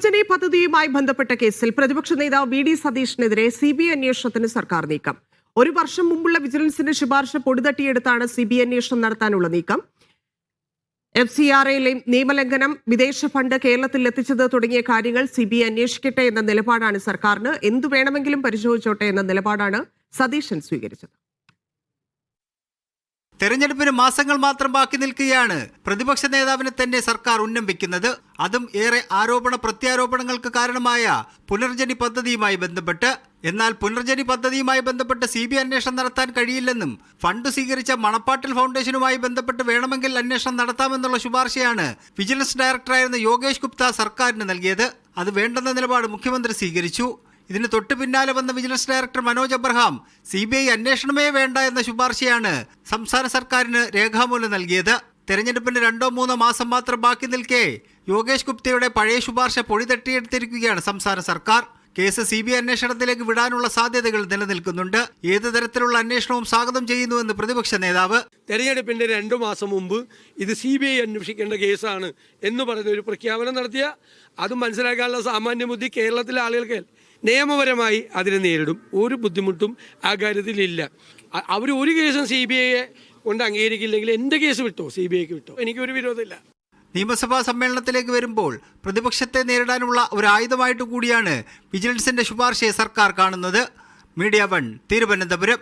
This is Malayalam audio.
പുനർജനി പദ്ധതിയുമായി ബന്ധപ്പെട്ട കേസിൽ പ്രതിപക്ഷ നേതാവ് വി ഡി സതീഷിനെതിരെ സി ബി ഐ അന്വേഷണത്തിന് സർക്കാർ നീക്കം. ഒരു വർഷം മുമ്പുള്ള വിജിലൻസിന്റെ ശുപാർശ പൊടിതട്ടിയെടുത്താണ് സി ബി ഐ അന്വേഷണം നടത്താനുള്ള നീക്കം. എഫ് സി ആർ എയിലെ നിയമലംഘനം വിദേശ ഫണ്ട് കേരളത്തിൽ എത്തിച്ചത് തുടങ്ങിയ കാര്യങ്ങൾ സി ബി ഐ അന്വേഷിക്കട്ടെ എന്ന നിലപാടാണ് സർക്കാരിന്. എന്തു വേണമെങ്കിലും പരിശോധിച്ചോട്ടെ എന്ന നിലപാടാണ് സതീശൻ സ്വീകരിച്ചത്. തെരഞ്ഞെടുപ്പിന് മാസങ്ങൾ മാത്രം ബാക്കി നിൽക്കുകയാണ്. പ്രതിപക്ഷ നേതാവിനെ തന്നെ സർക്കാർ ഉന്നം വെക്കുന്നത് അതും ഏറെ ആരോപണ പ്രത്യാരോപണങ്ങൾക്ക് കാരണമായ പുനർജനി പദ്ധതിയുമായി ബന്ധപ്പെട്ട്. എന്നാൽ പുനർജനി പദ്ധതിയുമായി ബന്ധപ്പെട്ട് സി ബി അന്വേഷണം നടത്താൻ കഴിയില്ലെന്നും ഫണ്ട് സ്വീകരിച്ച മണപ്പാട്ടിൽ ഫൗണ്ടേഷനുമായി ബന്ധപ്പെട്ട് വേണമെങ്കിൽ അന്വേഷണം നടത്താമെന്നുള്ള ശുപാർശയാണ് വിജിലൻസ് ഡയറക്ടറായിരുന്ന യോഗേഷ് ഗുപ്ത സർക്കാരിന് നൽകിയത്. അത് വേണ്ടെന്ന നിലപാട് മുഖ്യമന്ത്രി സ്വീകരിച്ചു. ഇതിന് തൊട്ടു പിന്നാലെ വന്ന vigilance director Manoj Abraham C B I അന്വേഷണമേ വേണ്ട എന്ന ശുപാർശയാണ് സംസ്ഥാന സർക്കാരിന് രേഖാമൂലം നൽകിയത്. തെരഞ്ഞെടുപ്പിന് രണ്ടോ മൂന്നോ മാസം മാത്രം ബാക്കി നിൽക്കെ യോഗേഷ് ഗുപ്തയുടെ പഴയ ശുപാർശ പൊടി തട്ടിയെടുത്തിരിക്കുകയാണ് സംസ്ഥാന സർക്കാർ. കേസ് സി ബി ഐ അന്വേഷണത്തിലേക്ക് വിടാനുള്ള സാധ്യതകൾ നിലനിൽക്കുന്നുണ്ട്. ഏത് തരത്തിലുള്ള അന്വേഷണവും സ്വാഗതം ചെയ്യുന്നുവെന്ന് പ്രതിപക്ഷ നേതാവ്. തെരഞ്ഞെടുപ്പിന്റെ രണ്ടു മാസം മുമ്പ് ഇത് സി ബി ഐ അന്വേഷിക്കേണ്ട കേസാണ് എന്ന് പറയുന്ന ഒരു പ്രഖ്യാപനം നടത്തിയ. അത് മനസ്സിലാക്കാനുള്ള സാമാന്യ ബുദ്ധി കേരളത്തിലെ ആളുകൾക്ക് നിയമപരമായി അതിനെ നേരിടും. ഒരു ബുദ്ധിമുട്ടും ആ കാര്യത്തിലില്ല. അവർ ഒരു കേസും സി ബി ഐയെ കൊണ്ട് അംഗീകരിക്കില്ലെങ്കിൽ എന്റെ കേസ് വിട്ടോ? സി ബി ഐക്ക് വിട്ടോ? എനിക്കൊരു വിരോധമില്ല. നിയമസഭാ സമ്മേളനത്തിലേക്ക് വരുമ്പോൾ പ്രതിപക്ഷത്തെ നേരിടാനുള്ള ഒരു ആയുധമായിട്ട് കൂടിയാണ് വിജിലൻസിന്റെ ശുപാർശയെ സർക്കാർ കാണുന്നത്. Media one Thiruvananthapuram.